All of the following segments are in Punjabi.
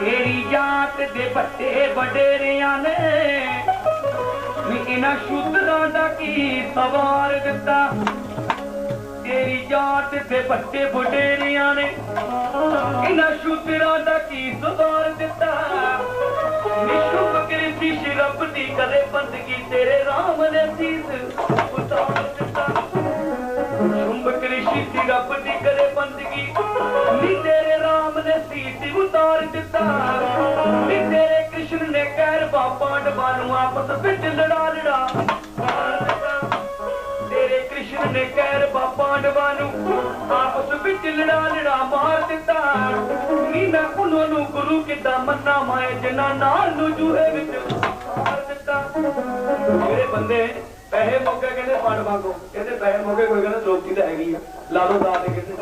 ਤੇਰੀ ਜਾਤ ਦੇ ਵੱਡੇ ਵਡੇਰਿਆਂ ਨੇ। ਵੀ ਇਹਨਾਂ ਸ਼ੂਦਰਾਂ ਦਾ ਕੀ ਸਵਾਰ ਦਿੱਤਾ? ਤੇਰੀ ਜਾਤ ਦੇ ਵੱਡੇ ਵਡੇਰਿਆਂ ਨੇ ਇਹਨਾਂ ਸ਼ੂਦਰਾਂ ਦਾ ਕੀ ਸਵਾਰ ਦਿੱਤਾ? ਨਿਸ਼ੁਭ ਕਰੀ ਸੀ ਰੱਬ ਦੀ ਕਦੇ ਬੰਦਗੀ ਤੇਰੇ ਰਾਮ ਨੇ ਸੀਸ ਉਤਾਰ ਦਿੱਤਾ। ਸ਼ੁੰਭ ਕ੍ਰਿਸ਼ੀ ਸੀ ਰੱਬ ਪਾਂਡਵਾਂ ਨੂੰ ਲੜਾ ਤੇਰੇ ਕ੍ਰਿਸ਼ਨ ਨੇ ਕਹਿਰ ਪਾਂਡਵਾਂ ਨੂੰ ਆਪਸ ਵਿੱਚ ਲੜਾ ਲੜਾ ਮਾਰ ਦਿੱਤਾ। ਨੀ ਮੈਂ ਉਹਨਾਂ ਨੂੰ ਗੁਰੂ ਕਿੱਦਾਂ ਮੰਨਾ ਮਾਏ ਜਿਨ੍ਹਾਂ ਨਾਲ ਨੂੰ ਜੂਹੇ ਵਿੱਚ ਮਾਰ ਦਿੱਤਾ। ਮੇਰੇ ਬੰਦੇ ਪੈਸੇ ਮੌਕੇ ਕਹਿੰਦੇ ਫੰਡ ਮੰਗੋ ਕਹਿੰਦੇ ਪੈਸੇ ਮੌਕੇ ਕੋਈ ਕਹਿੰਦਾ ਦੋਸਤੀ ਤਾਂ ਹੈਗੀ ਆ। ਲਾ ਲਓ ਦਾ ਦੇ ਕਹਿੰਦੇ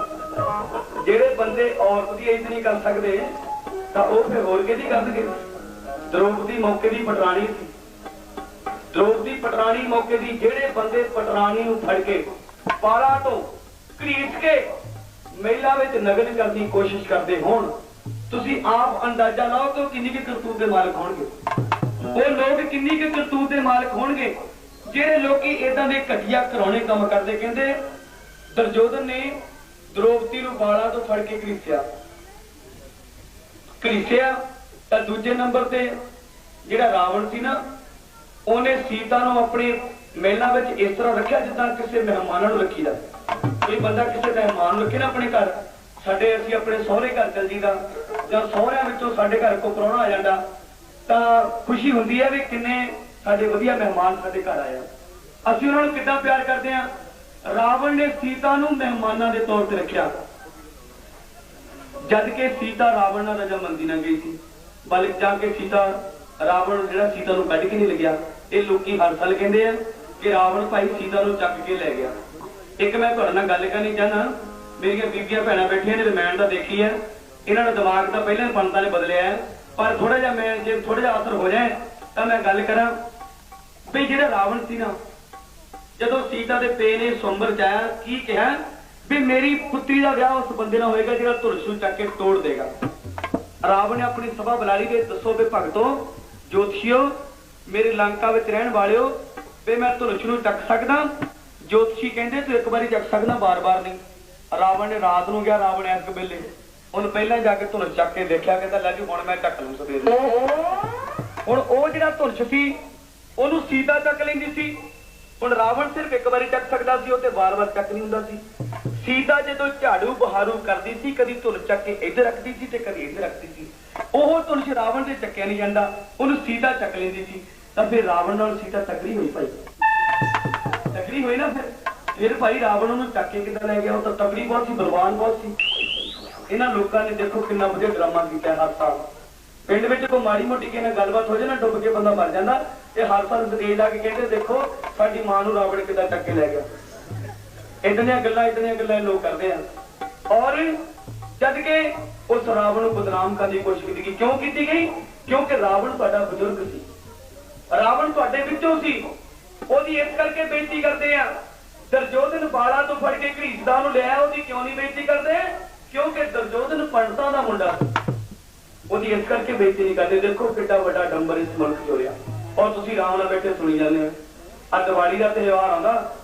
ਜਿਹੜੇ ਬੰਦੇ ਔਰਤ ਦੀ ਇੱਜ਼ਤ ਨਹੀਂ ਕਰ ਸਕਦੇ, ਤਾਂ ਉਹ ਫਿਰ ਹੋਰ ਕਿਹਦੀ ਕਰਨਗੇ? ਦਰੋਪਦੀ ਮੌਕੇ ਦੀ ਪਟਰਾਣੀ ਸੀ। ਦ੍ਰੋਪਦੀ ਪਟਰਾਣੀ ਮੌਕੇ ਦੀ ਜਿਹੜੇ ਬੰਦੇ ਪਟਰਾਣੀ ਨੂੰ ਫੜ ਕੇ ਪਾਲਾ ਤੋਂ ਘਰੀਟ ਕੇ ਮਹਿਲਾ ਵਿੱਚ ਨਗਨ ਕਰਨ ਦੀ ਕੋਸ਼ਿਸ਼ ਕਰਦੇ ਹੋਣ, ਤੁਸੀਂ ਆਪ ਅੰਦਾਜ਼ਾ ਲਾਓ ਕਿ ਉਹ ਕਿੰਨੀ ਕੁ ਕਰਤੂਤ ਦੇ ਮਾਲਕ ਹੋਣਗੇ? ਉਹ ਲੋਕ ਕਿੰਨੀ ਕੁ ਕਰਤੂਤ ਦੇ ਮਾਲਕ ਹੋਣਗੇ? ਜਿਹੜੇ ਲੋਕੀ ਇਦਾਂ ਦੇ ਘਟੀਆ ਕਰਾਉਣੇ ਕੰਮ ਕਰਦੇ ਕਹਿੰਦੇ, ਦਰਜੋਧਨ ਨੇ ਦ੍ਰੋਪਦੀ ਨੂੰ ਬਾਲਾਂ ਤੋਂ ਫੜ ਕੇ ਘਰੀਸਿਆ। ਘਰੀਸਿਆ ਤਾਂ ਦੂਜੇ ਨੰਬਰ ਤੇ ਜਿਹੜਾ ਰਾਵਣ ਸੀ ਨਾ ਉਹਨੇ ਸੀਤਾ ਨੂੰ ਆਪਣੇ ਮਹਿਲਾਂ ਵਿੱਚ ਇਸ ਤਰ੍ਹਾਂ ਰੱਖਿਆ ਜਿੱਦਾਂ ਕਿਸੇ ਮਹਿਮਾਨਾਂ ਨੂੰ ਰੱਖੀਦਾ ਇਹ ਬੰਦਾ ਕਿਸੇ ਮਹਿਮਾਨ ਨੂੰ ਰੱਖੇ ਨਾ ਆਪਣੇ ਘਰ। ਸਾਡੇ ਅਸੀਂ ਆਪਣੇ ਸਹੁਰੇ ਘਰ ਚਲ ਜੀਦਾ ਜਾਂ ਸਹੁਰਿਆਂ ਵਿੱਚੋਂ ਸਾਡੇ ਘਰ ਕੋ ਪ੍ਰਾਹੁਣਾ ਆ ਜਾਂਦਾ, ਤਾਂ ਖੁਸ਼ੀ ਹੁੰਦੀ ਹੈ ਵੀ ਕਿੰਨੇ ਸਾਡੇ ਵਧੀਆ ਮਹਿਮਾਨ ਸਾਡੇ ਘਰ ਆਇਆ ਅਸੀਂ ਉਹਨਾਂ ਨੂੰ ਕਿੱਦਾਂ ਪਿਆਰ ਕਰਦੇ ਆ ਰਾਵਣ ਨੇ ਸੀਤਾ ਨੂੰ ਮਹਿਮਾਨਾਂ ਦੇ ਤੌਰ ਤੇ ਰੱਖਿਆ। ਜਦ ਕਿ ਸੀਤਾ ਰਾਵਣ ਨਾਲ ਰਜ਼ਾ ਰਜਾਮੰਦੀ ਨਾ ਗਈ ਸੀ। ਬਲਕਿ ਜਾ ਕੇ ਸੀਤਾ ਰਾਵਣ ਜਿਹੜਾ ਸੀਤਾ ਨੂੰ ਕੱਢ ਕੇ ਨਹੀਂ ਲੱਗਿਆ ਇਹ ਲੋਕੀ ਹਰ ਸਾਲ ਕਹਿੰਦੇ ਆ ਕਿ ਰਾਵਣ ਭਾਈ ਸੀਤਾ ਨੂੰ ਚੱਕ ਕੇ ਲੈ ਗਿਆ। ਇੱਕ ਮੈਂ ਤੁਹਾਡੇ ਨਾਲ ਗੱਲ ਕਰਨੀ ਚਾਹਨਾ ਮੇਰੀਆਂ ਬੀਬੀਆਂ ਭੈਣਾਂ ਬੈਠੀਆਂ ਨੇ ਰਮਾਇਣ ਦਾ ਦੇਖੀ ਹੈ ਇਹਨਾਂ ਦਾ ਦਿਮਾਗ ਤਾਂ ਪਹਿਲਾਂ ਹੀ ਨੇ ਬਦਲਿਆ ਪਰ ਥੋੜਾ ਜਿਹਾ ਮੈਂ ਜੇ ਥੋੜਾ ਜਿਹਾ ਅਸਰ ਹੋ ਜਾਏ, ਤਾਂ ਮੈਂ ਗੱਲ ਕਰਾਂ ਵੀ ਜਿਹੜਾ ਰਾਵਣ ਸੀ ਨਾ, ਜਦੋਂ ਸੀਤਾ ਦੇ ਪੇ ਨੇ ਸੁੰਬਰ ਜਾਇਆ, ਕੀ ਕਿਹਾ? ਵੀ ਮੇਰੀ ਪੁੱਤਰੀ ਦਾ ਵਿਆਹ ਉਸ ਬੰਦੇ ਨਾਲ ਹੋਏਗਾ ਜਿਹੜਾ ਧੁਰਸ਼ੂ ਚੱਕ ਕੇ ਤੋੜ ਦੇਗਾ। ਰਾਵਣ ਨੇ ਆਪਣੀ ਸਭਾ ਬੁਲਾ ਲਈ ਤੇ ਦੱਸੋ ਵੀ ਭਗਤੋ, ਜੋਤਸ਼ੀਓ ਮੇਰੇ ਲੰਕਾ ਵਿੱਚ ਰਹਿਣ ਵਾਲਿਓ ਵੀ ਮੈਂ ਧੁਰਸ਼ ਨੂੰ ਚੱਕ ਸਕਦਾ। ਜੋਤਸ਼ੀ ਕਹਿੰਦੇ, ਤੂੰ ਇੱਕ ਵਾਰੀ ਚੱਕ ਸਕਦਾ ਬਾਰ-ਬਾਰ ਨਹੀਂ। ਰਾਵਣ ਨੇ ਰਾਤ ਨੂੰ ਗਿਆ, ਰਾਵਣ ਐਸ ਵੇਲੇ। ਉਹਨੂੰ ਪਹਿਲਾਂ ਜਾ ਕੇ ਧੁਰਸ਼ ਚੱਕ ਕੇ ਦੇਖਿਆ, ਕਹਿੰਦਾ, ਲੈ ਜੀ, ਹੁਣ ਮੈਂ ਚੱਕ ਲੂੰ ਸਵੇਰੇ ਹੁਣ ਉਹ ਜਿਹੜਾ ਧੁਰਸ਼ ਸੀ, ਉਹਨੂੰ ਸੀਤਾ ਚੱਕ ਲੈਂਦੀ ਸੀ। ਹੁਣ ਰਾਵਣ ਸਿਰਫ ਇੱਕ ਵਾਰੀ ਚੱਕ ਸਕਦਾ ਸੀ, ਉਹ ਤੇ ਵਾਰ-ਵਾਰ ਚੱਕ ਨਹੀਂ ਹੁੰਦਾ ਸੀ। ਸੀਤਾ ਜਦੋਂ ਝਾੜੂ ਬਹਾਰੂ ਕਰਦੀ ਸੀ, ਕਦੀ ਧੁਲ ਚੱਕ ਕੇ ਇੱਧਰ ਰੱਖਦੀ ਸੀ ਤੇ ਕਦੀ ਇੱਧਰ ਰੱਖਦੀ ਸੀ। ਉਹ ਧੁਲਸ਼ ਰਾਵਣ ਦੇ ਚੱਕਿਆ ਨਹੀਂ ਜਾਂਦਾ, ਉਹਨੂੰ ਸੀਤਾ ਚੱਕ ਲੈਂਦੀ ਸੀ। ਤਾਂ ਫਿਰ ਰਾਵਣ ਨਾਲ ਸੀਤਾ ਤਕੜੀ ਹੋਈ ਭਾਈ। ਤਕੜੀ ਹੋਈ ਨਾ ਫਿਰ? ਫਿਰ ਭਾਈ ਰਾਵਣ ਉਹਨੂੰ ਚੱਕ ਕੇ ਕਿੱਦਾਂ ਲੈ ਗਿਆ? ਉਹ ਤਾਂ ਤਕੜੀ ਬਹੁਤ ਸੀ, ਬਲਵਾਨ ਬਹੁਤ ਸੀ। ਇਹਨਾਂ ਲੋਕਾਂ ਨੇ ਦੇਖੋ ਕਿੰਨਾ ਵਧੀਆ ਡਰਾਮਾ ਕੀਤਾ ਹਰ ਸਾਲ। ਪਿੰਡ ਵਿੱਚ ਕੋਈ ਮਾੜੀ ਮੋਟੀ ਕਿਸੇ ਗੱਲਬਾਤ ਹੋ ਜਾਏ ਨਾ, ਡੁੱਬ ਕੇ ਬੰਦਾ ਮਰ ਜਾਂਦਾ। ਤੇ ਹਰ ਸਾਲ ਸਟੇਜ ਆ ਕੇ ਕਹਿੰਦੇ, ਦੇਖੋ, ਸਾਡੀ ਮਾਂ ਨੂੰ ਰਾਵਣ ਕਿੱਦਾਂ ਚੱਕ ਕੇ ਲੈ ਗਿਆ। ਇਦਾਂ ਦੀਆਂ ਗੱਲਾਂ, ਇਦਾਂ ਦੀਆਂ ਗੱਲਾਂ ਇਹ ਲੋਕ ਕਰਦੇ ਆ। ਔਰ ਜਦ ਕਿ ਉਸ ਰਾਵਣ ਨੂੰ ਬਦਨਾਮ ਕਰਨ ਦੀ ਕੋਸ਼ਿਸ਼ ਕੀਤੀ ਗਈ। ਕਿਉਂ ਕੀਤੀ ਗਈ? ਕਿਉਂਕਿ ਰਾਵਣ ਤੁਹਾਡਾ ਬਜ਼ੁਰਗ ਸੀ। ਰਾਵਣ ਤੁਹਾਡੇ ਵਿੱਚੋਂ ਸੀ। ਉਹਦੀ ਇਸ ਕਰਕੇ ਬੇਇੱਜ਼ਤੀ ਕਰਦੇ ਆ ਦਰਜੋਧਨ ਬਾਲਾ ਤੋਂ ਫੜ ਕੇ ਘਰੀਸਦਾ ਨੂੰ ਲਿਆ ਉਹਦੀ ਕਿਉਂ ਨਹੀਂ ਬੇਇੱਜ਼ਤੀ ਕਰਦੇ? ਕਿਉਂਕਿ ਦਰਜੋਧਨ ਪੰਡਤਾਂ ਦਾ ਮੁੰਡਾ ਉਹਦੀ ਇਸ ਕਰਕੇ ਬੇਇੱਜ਼ਤੀ ਨਹੀਂ ਕਰਦੇ। ਦੇਖੋ ਕਿੱਡਾ ਵੱਡਾ ਡੰਬਰ ਇਸ ਮੁਲਕ 'ਚ ਹੋਇਆ ਔਰ ਤੁਸੀਂ ਆਰਾਮ ਨਾਲ ਬੈਠੇ ਸੁਣੀ ਜਾਂਦੇ ਹੋ। ਆ ਦੀਵਾਲੀ ਦਾ ਤਿਉਹਾਰ ਆਉਂਦਾ।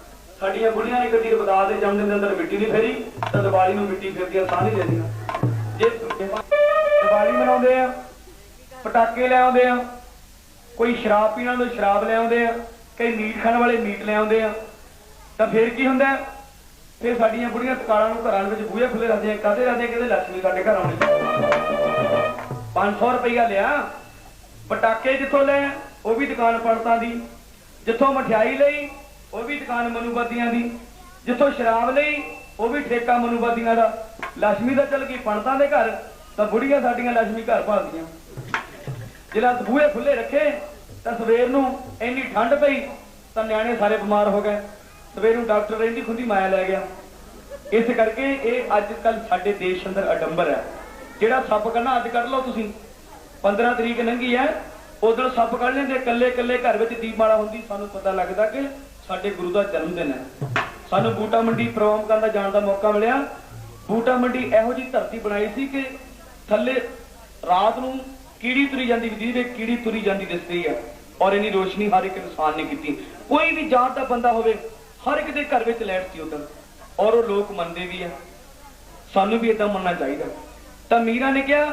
ਸਾਡੀਆਂ ਬੁੜੀਆਂ ਨੇ ਕਦੀ ਰਬਦਾਸ ਦੇ ਜਨਮ ਦਿਨ ਦੇ ਅੰਦਰ ਮਿੱਟੀ ਨਹੀਂ ਫੇਰੀ, ਤਾਂ ਦੀਵਾਲੀ ਨੂੰ ਮਿੱਟੀ ਫੇਰਦੀਆਂ, ਸਾਹ ਨਹੀਂ ਲੈਂਦੀਆਂ। ਜੇ ਦੀਵਾਲੀ ਮਨਾਉਂਦੇ ਆ, ਪਟਾਕੇ ਲੈ ਆਉਂਦੇ ਆ ਕੋਈ ਸ਼ਰਾਬ ਪੀਣ ਵਾਲੇ ਸ਼ਰਾਬ ਲੈ ਆਉਂਦੇ ਆ, ਕਈ ਮੀਟ ਖਾਣ ਵਾਲੇ ਮੀਟ ਲੈ ਆਉਂਦੇ ਆ, ਤਾਂ ਫਿਰ ਕੀ ਹੁੰਦਾ ਫਿਰ ਸਾਡੀਆਂ ਬੁੜੀਆਂ ਟਕਾਲਾਂ ਨੂੰ ਘਰਾਂ ਵਿੱਚ ਬੂਹੇ ਖੁੱਲੇ ਰੱਖਦੀਆਂ ਕਾਦੇ ਰੱਖਦੇ ਕਿਤੇ ਲక్ష్ਮੀ ਸਾਡੇ ਘਰ ਆਉਣੀ 500 ਰੁਪਈਆ ਲਿਆ। ਪਟਾਕੇ ਜਿੱਥੋਂ ਲੈ ਉਹ ਵੀ ਦੁਕਾਨ ਪੜਤਾਂ ਦੀ। ਜਿੱਥੋਂ ਮਠਿਆਈ ਲਈ, ਉਹ ਵੀ ਦੁਕਾਨ ਮਨੂਬਦੀਆਂ ਦੀ। ਜਿੱਥੋਂ ਸ਼ਰਾਬ ਲਈ, ਉਹ ਵੀ ਠੇਕਾ ਮਨੂਬਦੀਆਂ ਦਾ। ਲక్ష్ਮੀ ਦਾ ਚੱਲ ਗਈ ਪੜਤਾਂ ਦੇ ਘਰ, ਤਾਂ ਬੁੜੀਆਂ ਸਾਡੀਆਂ ਲక్ష్ਮੀ ਘਰ ਭਾਲਦੀਆਂ। ਜਿਹੜਾ ਬੂਹੇ ਖੁੱਲੇ ਰੱਖੇ, ਤਾਂ ਸਵੇਰ ਨੂੰ ਇੰਨੀ ਠੰਡ ਪਈ, ਤਾਂ ਨਿਆਣੇ ਸਾਰੇ ਬਿਮਾਰ ਹੋ ਗਏ। ਸਵੇਰ ਨੂੰ ਡਾਕਟਰ ਰਹਿੰਦੀ ਖੁੰਦੀ ਮਾਇਆ ਲੈ ਗਿਆ। ਇਸ ਕਰਕੇ ਇਹ ਅੱਜ ਕੱਲ ਸਾਡੇ ਦੇਸ਼ ਅੰਦਰ ਅਡੰਬਰ ਹੈ। ਜਿਹੜਾ ਸੱਪ ਕਰਨਾ ਅੱਜ ਕੱਢ ਲਓ ਤੁਸੀਂ। 15 ਤਰੀਕ ਲੰਘੀ ਹੈ, ਉਦੋਂ ਸੱਪ ਕੱਢ ਲੈਂਦੇ ਕੱਲੇ ਕੱਲੇ ਘਰ ਵਿੱਚ ਦੀਪਮਾਲਾ ਹੁੰਦੀ, ਸਾਨੂੰ ਪਤਾ ਲੱਗਦਾ ਕਿ ਸਾਡੇ ਗੁਰੂ ਦਾ ਜਨਮ ਦਿਨ ਹੈ। ਸਾਨੂੰ ਬੂਟਾ ਮੰਡੀ ਪ੍ਰੋਗਰਾਮ ਕਰਨ ਦਾ ਜਾਣ ਦਾ ਮੌਕਾ ਮਿਲਿਆ। ਬੂਟਾ ਮੰਡੀ ਇਹੋ ਜੀ ਧਰਤੀ ਬਣਾਈ ਸੀ ਕਿ ਥੱਲੇ ਰਾਤ ਨੂੰ ਕੀੜੀ ਤੁਰੀ ਜਾਂਦੀ ਵੀ ਜਿਹਦੇ ਕੀੜੀ ਤੁਰੀ ਜਾਂਦੀ ਦਿਸਦੀ ਆ, ਔਰ ਇਹਨੀ ਰੋਸ਼ਨੀ ਹਰ ਇੱਕ ਇਨਸਾਨ ਨੇ ਕੀਤੀ। ਕੋਈ ਵੀ ਜਾਤ ਦਾ ਬੰਦਾ ਹੋਵੇ, ਹਰ ਇੱਕ ਦੇ ਘਰ ਵਿੱਚ ਲਾਈਟ ਸੀ ਉਦੋਂ ਔਰ ਉਹ ਲੋਕ ਮੰਨਦੇ ਵੀ ਆ। ਸਾਨੂੰ ਵੀ ਇਦਾਂ ਮੰਨਣਾ ਚਾਹੀਦਾ। ਤਾਂ ਮੀਰਾ ਨੇ ਕਿਹਾ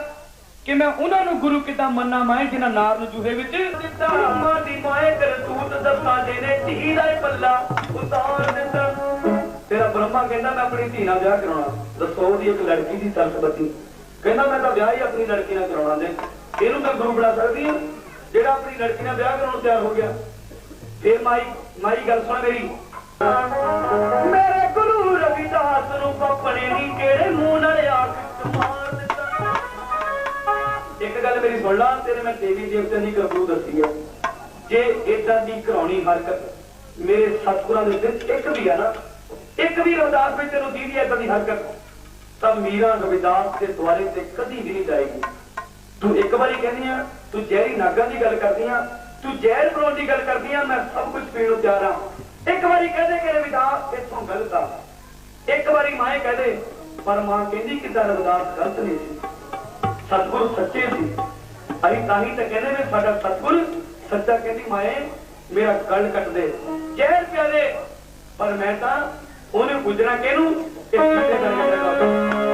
ਕਿ ਮੈਂ ਉਹਨਾਂ ਨੂੰ ਗੁਰੂ ਕਿਦਾਂ ਮੰਨਾ, ਮੈਂ ਜਿਨ੍ਹਾਂ ਨਾਰ ਨੂੰ ਜੂਹੇ ਵਿੱਚ ਦਿੱਤਾ। ਮਾਂ ਦੀ ਮਾਏ ਕਰਤੂਤ ਦੱਸਾਂ ਜਿਹਨੇ ਧੀ ਦਾ ਪੱਲਾ ਉਤਾਰ ਦਿੱਤਾ। ਤੇਰਾ ਬ੍ਰਹਮਾ ਕਹਿੰਦਾ, ਮੈਂ ਆਪਣੀ ਧੀ ਨਾਲ ਵਿਆਹ ਕਰਾਉਣਾ। ਦੱਸੋ ਉਹਦੀ ਇੱਕ ਲੜਕੀ ਦੀ ਸਰਸਵਤੀ। ਕਹਿੰਦਾ, ਮੈਂ ਤਾਂ ਵਿਆਹ ਹੀ ਆਪਣੀ ਲੜਕੀ ਨਾਲ ਕਰਾਉਣਾ ਦੇ ਇਹਨੂੰ ਮੈਂ ਗੁਰੂ ਬਣਾ ਸਕਦੀ ਹਾਂ ਜਿਹੜਾ ਆਪਣੀ ਲੜਕੀ ਨਾਲ ਵਿਆਹ ਕਰਾਉਣ ਨੂੰ ਤਿਆਰ ਹੋ ਗਿਆ। ਫੇਰ ਮਾਈ ਮਾਈ ਗੱਲ ਸੁਣ ਮੇਰੀ। ਮੇਰੇ ਗੁਰੂ ਰਵਿਦਾਸ ਨੂੰ ਪਪਣੇ ਨਹੀਂ ਕਿਹੜੇ ਮੂੰਹ ਨਾਲ ਆਖ ਮਾਰ ਦਿੱਤਾ। ਇੱਕ ਗੱਲ ਮੇਰੀ ਸੁਣ ਲਾ ਤੇਰੇ ਮੈਂ ਦੇਵੀ ਦੇਵਤਿਆਂ ਦੀ ਕਰਤੂਤ ਦੱਸੀ ਆ। ਜੇ ਇਦਾਂ ਦੀ ਕਰਾਉਣੀ ਹਰਕਤ ਮੇਰੇ ਸਤਿਗੁਰਾਂ ਦੇ ਵਿੱਚ ਇੱਕ ਵੀ ਆ ਨਾ, ਇੱਕ ਵੀ ਰਵਿਦਾਸ ਵਿੱਚ ਤੈਨੂੰ ਦੀਦੀ ਇਦਾਂ ਦੀ ਹਰਕਤ, ਤਾਂ ਮੀਰਾ ਰਵਿਦਾਸ ਦੇ ਦੁਆਰੇ ਤੇ ਕਦੀ ਵੀ ਨਹੀਂ ਜਾਏਗੀ। ਤੂੰ ਇੱਕ ਵਾਰੀ ਕਹਿੰਦੀ ਆ, ਤੂੰ ਜ਼ਹਿਰੀ ਨਾਗਾਂ ਦੀ ਗੱਲ ਕਰਦੀ ਆ, ਤੂੰ ਜ਼ਹਿਰ ਬਣਾਉਣ ਦੀ ਗੱਲ ਕਰਦੀ ਆ, ਮੈਂ ਸਭ ਕੁਝ ਪੀਣ ਨੂੰ ਤਿਆਰ ਆ। ਇੱਕ ਵਾਰੀ ਕਹਦੇ ਕਿ ਰਵਿਦਾਸ, ਇੱਥੋਂ ਗਲਤ ਆ। ਇੱਕ ਵਾਰੀ ਮਾਏ ਕਹਦੇ ਪਰ ਮਾਂ ਕਹਿੰਦੀ ਕਿ ਰਵਿਦਾਸ ਗਲਤ ਨਹੀਂ ਸੀ। ਸਤਿਗੁਰ ਸੱਚੇ ਸੀ। ਅਸੀਂ ਤਾਂ ਹੀ ਤਾਂ ਕਹਿੰਦੇ ਨੇ ਸਾਡਾ ਸਤਿਗੁਰ ਸੱਚਾ ਕਹਿੰਦੀ, ਮਾਏ, ਮੇਰਾ ਗਲ ਕੱਟ ਦੇ। ਜ਼ਹਿਰ ਪਿਆ ਦੇ। ਪਰ ਮੈਂ ਤਾਂ ਉਹਨੇ ਗੁਜਰਾ ਕਿਹਨੂੰ? ਇਸ ਕਿਤੇ ਕਰਕੇ